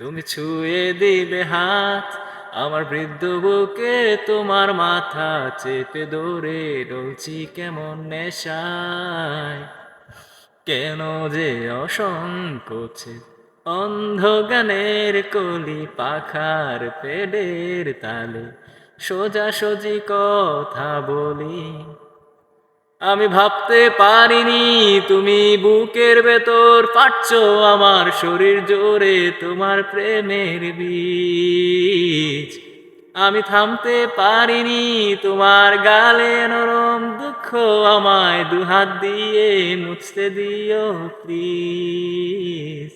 তুমি ছুঁয়ে দিবে হাত, আমার বৃদ্ধ বুকে তোমার মাথা চেপে ধরে ডলছি কেমন নেশায়। কেন যে অসংকোচে অন্ধ গানের কলি পাখার পেডের তালে সোজাসুজি কথা বলি। আমি ভাবতে পারিনি, তুমি বুকের ভেতর পাচ্ছ আমার শরীর জোরে তোমার প্রেমের বীজ। আমি থামতে পারিনি, তোমার গালে নরম দুঃখ আমায় দুহাত দিয়ে মুছতে দিও প্লিজ